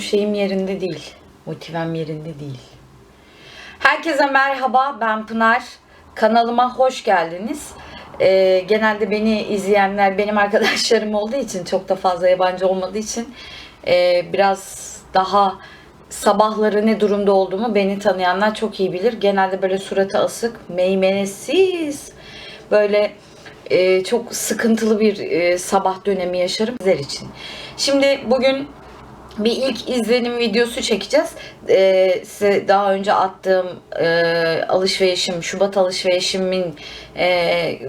şeyim yerinde değil. Motivem yerinde değil. Herkese merhaba ben Pınar. Kanalıma hoş geldiniz. Ee, genelde beni izleyenler benim arkadaşlarım olduğu için çok da fazla yabancı olmadığı için e, biraz daha sabahları ne durumda olduğumu beni tanıyanlar çok iyi bilir. Genelde böyle suratı asık, meymenesiz, böyle e, çok sıkıntılı bir e, sabah dönemi yaşarım sizler için. Şimdi bugün bir ilk izlenim videosu çekeceğiz. Ee, size daha önce attığım e, alışverişim, Şubat alışverişimin e,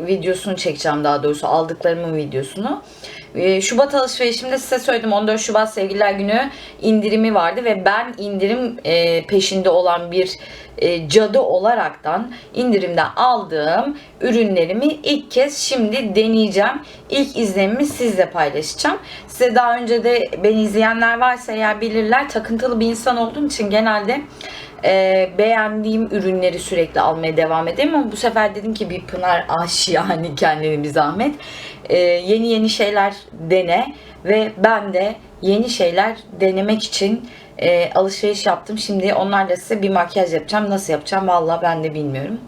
videosunu çekeceğim daha doğrusu aldıklarımın videosunu. E, Şubat alışverişimde size söyledim 14 Şubat Sevgililer Günü indirimi vardı ve ben indirim e, peşinde olan bir e, cadı olaraktan indirimden aldığım ürünlerimi ilk kez şimdi deneyeceğim. İlk izlenimi sizle paylaşacağım. Size daha önce de beni izleyenler varsa eğer bilirler takıntılı bir insan olduğum için genelde e, beğendiğim ürünleri sürekli almaya devam edeyim ama bu sefer dedim ki bir Pınar aş yani kendine bir zahmet. E, yeni yeni şeyler dene ve ben de yeni şeyler denemek için e, alışveriş yaptım. Şimdi onlarla size bir makyaj yapacağım. Nasıl yapacağım vallahi ben de bilmiyorum.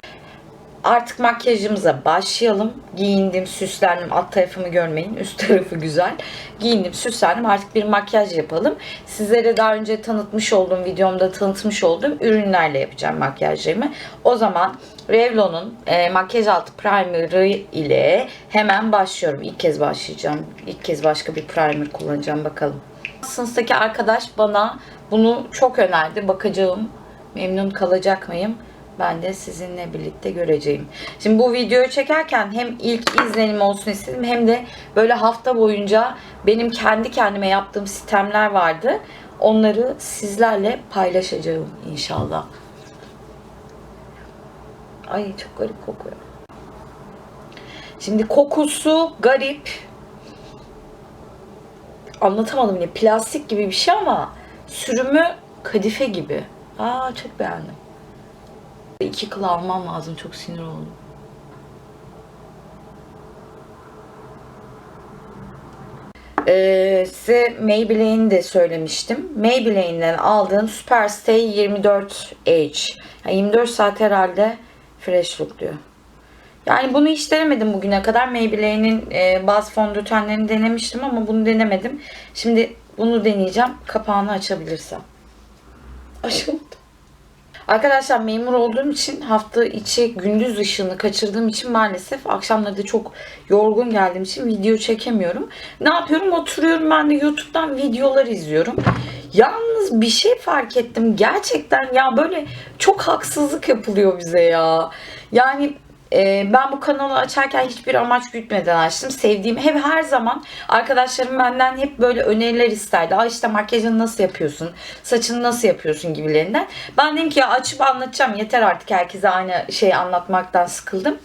Artık makyajımıza başlayalım. Giyindim, süslendim. Alt tarafımı görmeyin. Üst tarafı güzel. Giyindim, süslendim. Artık bir makyaj yapalım. Sizlere daha önce tanıtmış olduğum, videomda tanıtmış olduğum ürünlerle yapacağım makyajlarımı. O zaman Revlon'un e, makyaj altı primerı ile hemen başlıyorum. İlk kez başlayacağım. İlk kez başka bir primer kullanacağım. Bakalım. Sınıftaki arkadaş bana bunu çok önerdi. Bakacağım. Memnun kalacak mıyım? Ben de sizinle birlikte göreceğim. Şimdi bu videoyu çekerken hem ilk izlenim olsun istedim hem de böyle hafta boyunca benim kendi kendime yaptığım sistemler vardı. Onları sizlerle paylaşacağım inşallah. Ay çok garip kokuyor. Şimdi kokusu garip. Anlatamadım yine. Plastik gibi bir şey ama sürümü kadife gibi. Aa çok beğendim. İki kıl almam lazım. Çok sinir oldum. Ee, size Maybelline de söylemiştim. Maybelline'den aldığım Superstay 24H. Yani 24 saat herhalde fresh look diyor. Yani bunu hiç denemedim bugüne kadar. Maybelline'in e, bazı fondötenlerini denemiştim ama bunu denemedim. Şimdi bunu deneyeceğim. Kapağını açabilirsem. Açıldı. Arkadaşlar memur olduğum için hafta içi gündüz ışığını kaçırdığım için maalesef akşamları da çok yorgun geldiğim için video çekemiyorum. Ne yapıyorum? Oturuyorum ben de YouTube'dan videolar izliyorum. Yalnız bir şey fark ettim. Gerçekten ya böyle çok haksızlık yapılıyor bize ya. Yani e, ben bu kanalı açarken hiçbir amaç gütmeden açtım. Sevdiğim hep her zaman arkadaşlarım benden hep böyle öneriler isterdi. Aa işte makyajını nasıl yapıyorsun? Saçını nasıl yapıyorsun gibilerinden. Ben dedim ki ya açıp anlatacağım. Yeter artık herkese aynı şeyi anlatmaktan sıkıldım.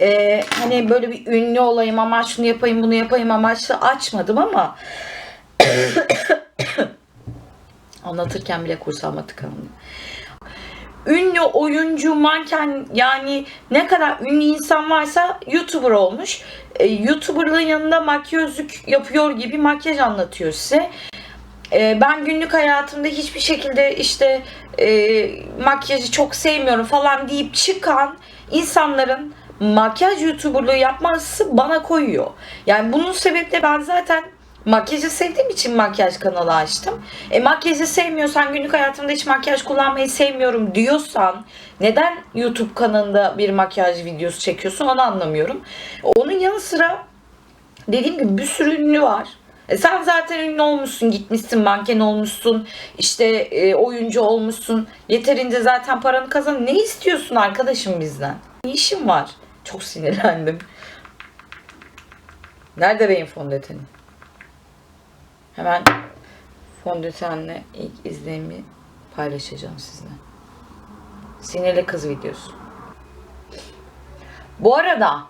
Ee, hani böyle bir ünlü olayım ama şunu yapayım bunu yapayım amaçlı açmadım ama anlatırken bile kursağıma tıkandım ünlü oyuncu, manken yani ne kadar ünlü insan varsa YouTuber olmuş. E, YouTuber'lığın yanında makyözlük yapıyor gibi makyaj anlatıyor size. E, ben günlük hayatımda hiçbir şekilde işte e, makyajı çok sevmiyorum falan deyip çıkan insanların makyaj YouTuber'lığı yapması bana koyuyor. Yani bunun sebeple ben zaten Makyajı sevdiğim için makyaj kanalı açtım. E makyajı sevmiyorsan, günlük hayatımda hiç makyaj kullanmayı sevmiyorum diyorsan neden YouTube kanalında bir makyaj videosu çekiyorsun onu anlamıyorum. Onun yanı sıra dediğim gibi bir sürü ünlü var. E sen zaten ünlü olmuşsun, gitmişsin, manken olmuşsun, işte e, oyuncu olmuşsun. Yeterince zaten paranı kazan. Ne istiyorsun arkadaşım bizden? Ne işim var? Çok sinirlendim. Nerede benim fondötenim? Hemen fondötenle ilk izlenimi paylaşacağım sizinle. Sinirli kız videosu. Bu arada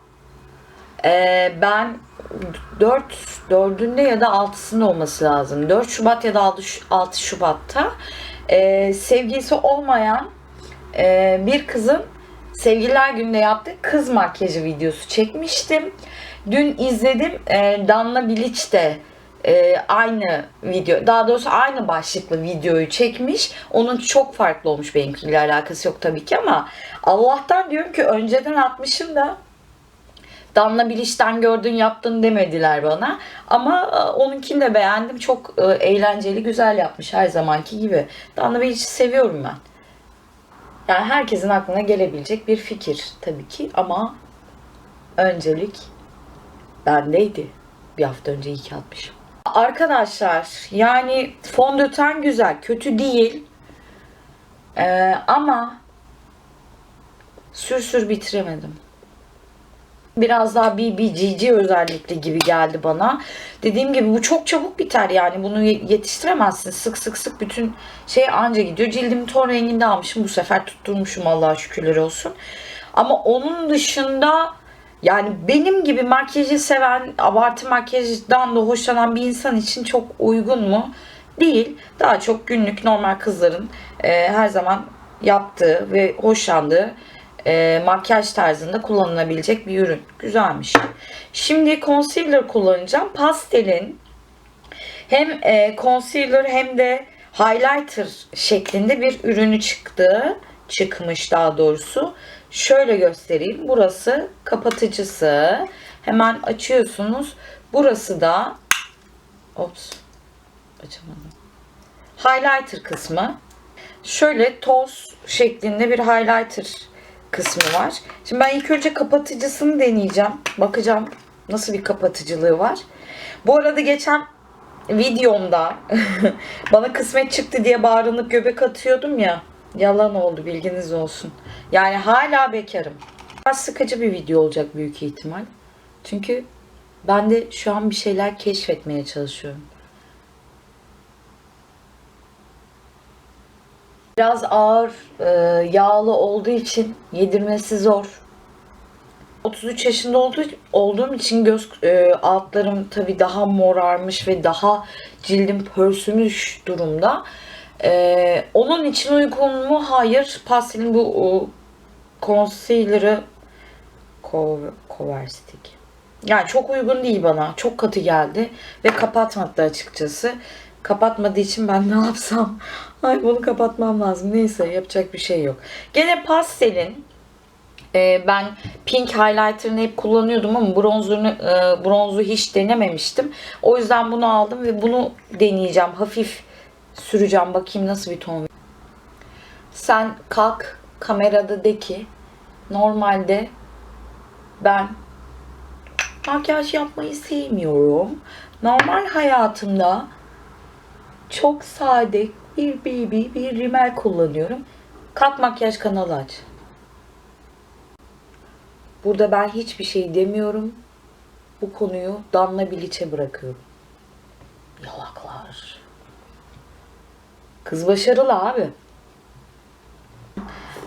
e, ben 4 4'ünde ya da 6'sında olması lazım. 4 Şubat ya da 6, 6 Şubat'ta e, sevgilisi olmayan e, bir kızın sevgililer günde yaptığı kız makyajı videosu çekmiştim. Dün izledim. E, Danla Bilic de e, aynı video daha doğrusu aynı başlıklı videoyu çekmiş. Onun çok farklı olmuş benimkiyle alakası yok tabii ki ama Allah'tan diyorum ki önceden atmışım da Danla Biliş'ten gördün yaptın demediler bana. Ama e, onunkini de beğendim. Çok e, eğlenceli, güzel yapmış her zamanki gibi. Danla Biliş'i seviyorum ben. Yani herkesin aklına gelebilecek bir fikir tabii ki ama öncelik bendeydi. Bir hafta önce iki atmışım. Arkadaşlar yani fondöten güzel, kötü değil. Ee, ama sür sür bitiremedim. Biraz daha BBGG özellikle gibi geldi bana. Dediğim gibi bu çok çabuk biter yani bunu ye- yetiştiremezsin. Sık sık sık bütün şey anca gidiyor. Cildimi ton renginde almışım bu sefer tutturmuşum Allah'a şükürler olsun. Ama onun dışında yani benim gibi makyajı seven, abartı makyajdan da hoşlanan bir insan için çok uygun mu? Değil. Daha çok günlük normal kızların e, her zaman yaptığı ve hoşlandığı e, makyaj tarzında kullanılabilecek bir ürün. Güzelmiş. Şimdi concealer kullanacağım. Pastelin hem e, concealer hem de highlighter şeklinde bir ürünü çıktı. Çıkmış daha doğrusu. Şöyle göstereyim. Burası kapatıcısı. Hemen açıyorsunuz. Burası da Ops. Açamadım. Highlighter kısmı. Şöyle toz şeklinde bir highlighter kısmı var. Şimdi ben ilk önce kapatıcısını deneyeceğim. Bakacağım nasıl bir kapatıcılığı var. Bu arada geçen videomda bana kısmet çıktı diye bağırınıp göbek atıyordum ya. Yalan oldu bilginiz olsun. Yani hala bekarım. Biraz sıkıcı bir video olacak büyük ihtimal. Çünkü ben de şu an bir şeyler keşfetmeye çalışıyorum. Biraz ağır, e, yağlı olduğu için yedirmesi zor. 33 yaşında olduğu, olduğum için göz e, altlarım tabii daha morarmış ve daha cildim pörsümüş durumda. E, onun için uygun mu? Hayır. Pastelin bu o, concealer'ı Co- Coverstick. Yani çok uygun değil bana. Çok katı geldi ve kapatmadı açıkçası. Kapatmadığı için ben ne yapsam? Ay bunu kapatmam lazım. Neyse yapacak bir şey yok. Gene pastelin e, ben pink highlighter'ını hep kullanıyordum ama bronzunu e, bronzu hiç denememiştim. O yüzden bunu aldım ve bunu deneyeceğim. Hafif süreceğim. Bakayım nasıl bir ton. Sen kalk kamerada de ki normalde ben makyaj yapmayı sevmiyorum. Normal hayatımda çok sade bir BB, bir rimel kullanıyorum. Kalk makyaj kanalı aç. Burada ben hiçbir şey demiyorum. Bu konuyu Danla Bilic'e bırakıyorum. Yalaklar. Kız başarılı abi.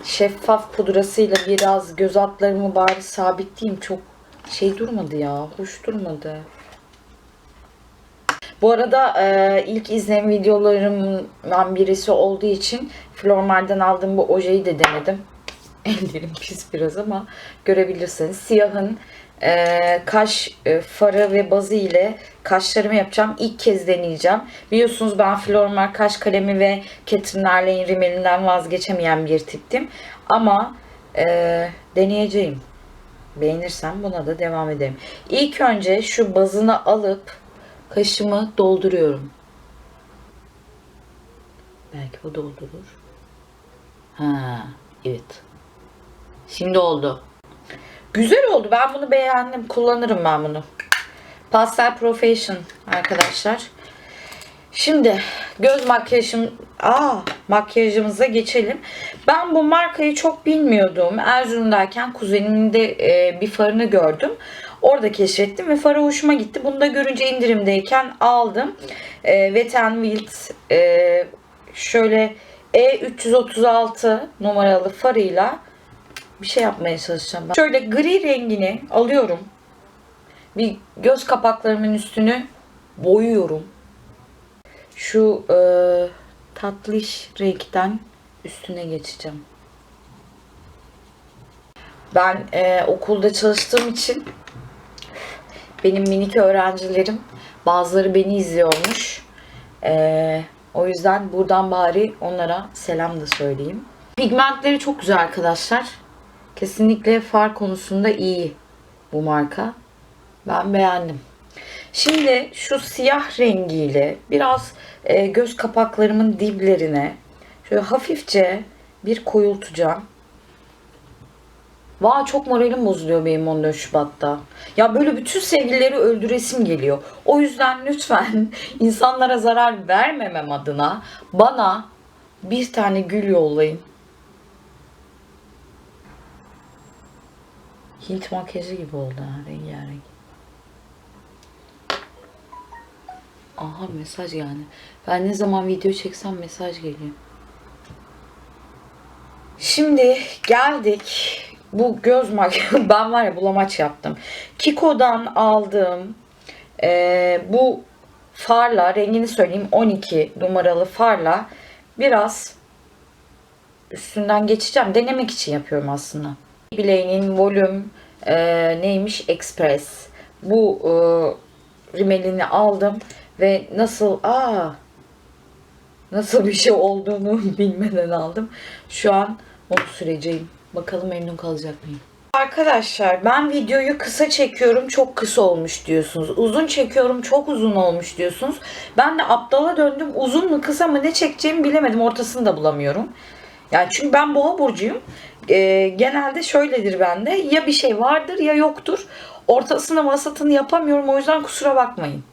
Şeffaf pudrasıyla biraz göz altlarımı bari sabitleyeyim. Çok şey durmadı ya. Hoş durmadı. Bu arada e, ilk izlem videolarımdan birisi olduğu için Flormar'dan aldığım bu ojeyi de denedim. Ellerim pis biraz ama görebilirsiniz. Siyahın e, kaş e, farı ve bazı ile kaşlarımı yapacağım. İlk kez deneyeceğim. Biliyorsunuz ben Flormar kaş kalemi ve Catherine Arlane rimelinden vazgeçemeyen bir tiptim. Ama e, deneyeceğim. Beğenirsem buna da devam ederim. İlk önce şu bazını alıp kaşımı dolduruyorum. Belki o doldurur. Ha, evet. Şimdi oldu. Güzel oldu. Ben bunu beğendim. Kullanırım ben bunu. Pastel Profession arkadaşlar. Şimdi göz makyajım aa makyajımıza geçelim. Ben bu markayı çok bilmiyordum. Erzurum'dayken kuzenimin de e, bir farını gördüm. Orada keşfettim ve farı hoşuma gitti. Bunu da görünce indirimdeyken aldım. E, Wet n Wild e, şöyle E336 numaralı farıyla bir şey yapmaya çalışacağım ben. Şöyle gri rengini alıyorum. Bir göz kapaklarımın üstünü boyuyorum. Şu e, tatlış renkten üstüne geçeceğim. Ben e, okulda çalıştığım için benim minik öğrencilerim. Bazıları beni izliyormuş. Ee, o yüzden buradan bari onlara selam da söyleyeyim. Pigmentleri çok güzel arkadaşlar. Kesinlikle far konusunda iyi bu marka. Ben beğendim. Şimdi şu siyah rengiyle biraz e, göz kapaklarımın diplerine şöyle hafifçe bir koyultacağım. Vay çok moralim bozuluyor benim 14 Şubat'ta. Ya böyle bütün sevgilileri öldüresim geliyor. O yüzden lütfen insanlara zarar vermemem adına bana bir tane gül yollayın. Hint makyajı gibi oldu ha rengarenk. Aha mesaj yani. Ben ne zaman video çeksem mesaj geliyor. Şimdi geldik. Bu göz makyajı ben var ya bulamaç yaptım. Kiko'dan aldığım eee, bu farla rengini söyleyeyim 12 numaralı farla biraz üstünden geçeceğim. Denemek için yapıyorum aslında. Bileğinin volüm eee, neymiş Express. Bu eee, rimelini aldım ve nasıl aa nasıl bir şey olduğunu bilmeden aldım. Şu an onu süreceğim. Bakalım memnun kalacak mıyım? Arkadaşlar ben videoyu kısa çekiyorum çok kısa olmuş diyorsunuz. Uzun çekiyorum çok uzun olmuş diyorsunuz. Ben de aptala döndüm. Uzun mu kısa mı ne çekeceğimi bilemedim. Ortasını da bulamıyorum. Yani çünkü ben boğa burcuyum. Ee, genelde şöyledir bende. Ya bir şey vardır ya yoktur. Ortasını vasatını yapamıyorum. O yüzden kusura bakmayın.